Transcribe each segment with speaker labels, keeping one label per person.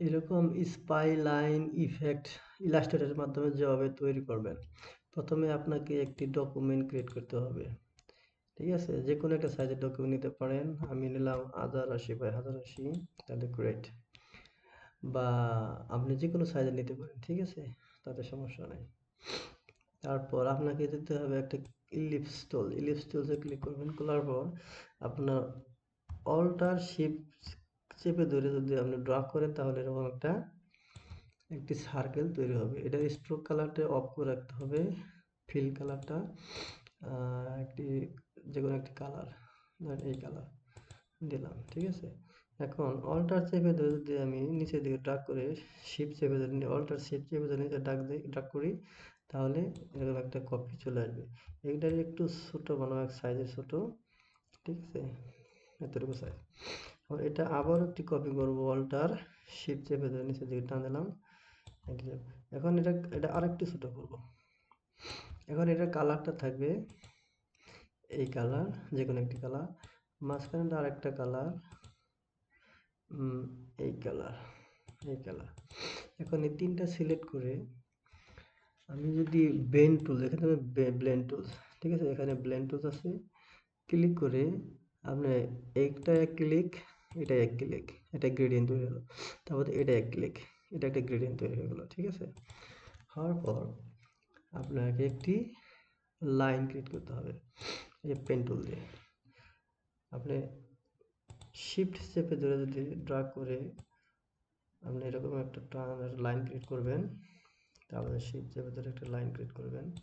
Speaker 1: এরকম spy line effect ইলাস্ট্রেটরের মাধ্যমে যেভাবে তৈরি করবেন। প্রথমে আপনাকে একটি ডকুমেন্ট ক্রিয়েট করতে হবে। ঠিক আছে? যে কোনো একটা সাইজের ডকুমেন্ট নিতে পারেন। আমি নিলাম হাজার আশি বাই হাজার আশি। তাহলে গ্রেট বা আপনি যে কোনো সাইজের নিতে পারেন, ঠিক আছে? তাতে সমস্যা নেই। তারপর আপনাকে দিতে হবে একটা ইলিপস টুল ইলিপস টুলসে ক্লিক করবেন। করার পর আপনার অল্টার শিপ চেপে ধরে যদি আপনি ড্র করেন, তাহলে এরকম একটা, একটি সার্কেল তৈরি হবে। এটা স্ট্রোক কালারটা অফ করে রাখতে হবে। ফিল কালারটা একটি যে কোনো একটি কালার ধরেন এই কালার দিলাম, ঠিক আছে? এখন অল্টার চেপে ধরে যদি আমি নিচের দিকে ডাক করে শিপ চেপে ধরে অল্টার শিপ চেপে ধরে নিচে ডাক দিই ডাক করি, তাহলে এরকম একটা কপি চলে আসবে। এইটার একটু ছোটো বানাবো এক সাইজের ছোটো, ঠিক আছে? এতটুকু সাইজ এটা আবার একটি কপি করব অল্টার শিপ চেপে ধরে নিচের দিকে টান দিলাম। এখন এটা এটা আরেকটু ছোটো করব। এখন এটার কালারটা থাকবে এই কালার যে কোনো একটি কালার মাঝখানে আরেকটা কালার এই কালার এই কালার এখন এই তিনটা সিলেক্ট করে আমি যদি বেন টুল এখানে ব্লেন্ড টুলস ঠিক আছে? এখানে ব্লেন্ড টুলস আছে। ক্লিক করে আপনি একটা এক ক্লিক এটা এক ক্লিক এটা গ্রেডিয়েন্ট তৈরি হলো। তারপর এটা এক ক্লিক এটা একটা গ্রেডিয়েন্ট তৈরি হয়ে গেলো, ঠিক আছে? হওয়ার পর আপনাকে একটি লাইন ক্রিয়েট করতে হবে, এই পেন টুল দিয়ে। আপনি শিফট চেপে ধরে যদি ড্রাগ করে আপনি এরকম একটা টান লাইন ক্রিয়েট করবেন তারপরে শিফট চেপে ধরে একটা লাইন ক্রিয়েট করবেন।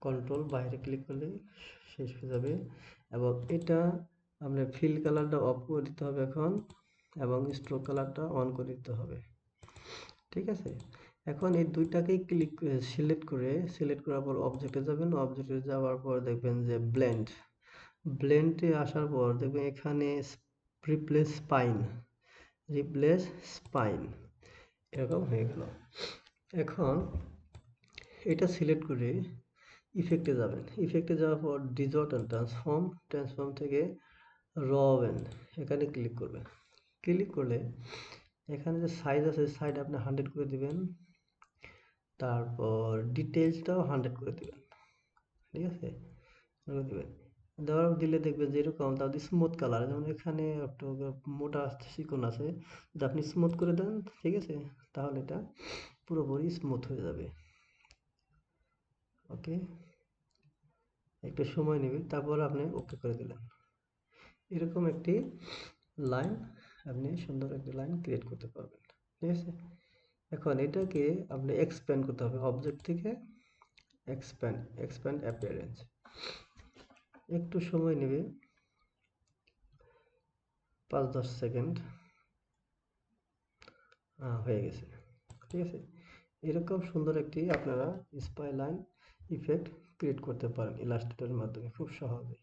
Speaker 1: কন্ট্রোল বাইরে ক্লিক করলে শেষ হয়ে যাবে। এবং এটা আপনার ফিল কালারটা অফ করে দিতে হবে এখন এবং স্ট্রোক কালারটা অন করে দিতে হবে। ঠিক আছে? এখন এই দুইটাকেই ক্লিক সিলেক্ট করে সিলেক্ট করার পর অবজেক্টে যাবেন। অবজেক্টে যাওয়ার পর দেখবেন যে ব্লেন্ড ব্লেন্ডে আসার পর দেখবেন এখানে রিপ্লেস স্পাইন রিপ্লেস স্পাইন এরকম হয়ে গেল। এখন এটা সিলেক্ট করে ইফেক্টে যাবেন। ইফেক্টে যাওয়ার পর ডিজর্ট অ্যান্ড ট্রান্সফর্ম ট্রান্সফর্ম থেকে রবেন এখানে ক্লিক করবেন। ক্লিক করলে এখানে যে সাইজ আছে সাইড আপনি হান্ড্রেড করে দিবেন। তারপর ডিটেলসটাও হান্ড্রেড করে দিবেন। ঠিক আছে? দিবেন। দেওয়ার দিলে দেখবেন যে এরকম তাদের স্মুথ কালার যেমন এখানে একটু মোটা চিকন আছে, যদি আপনি স্মুথ করে দেন, ঠিক আছে? তাহলে এটা পুরোপুরি স্মুথ হয়ে যাবে। ওকে একটু সময় নেবে, তারপর আপনি ওকে করে দিলেন। এরকম একটি লাইন আপনি সুন্দর একটি লাইন ক্রিয়েট করতে পারবেন। ঠিক আছে? এখন এটাকে আপনি এক্সপ্যান্ড করতে হবে অবজেক্ট থেকে এক্সপ্যান্ড এক্সপ্যান্ড অ্যাপিয়ারেন্স একটু সময় নেবে। পাঁচ দশ সেকেন্ড হয়ে গেছে। ঠিক আছে? এরকম সুন্দর একটি আপনারা স্পাই লাইন ইফেক্ট ক্রিয়েট করতে পারেন ইলাস্ট্রেটরের মাধ্যমে। খুব সহজেই।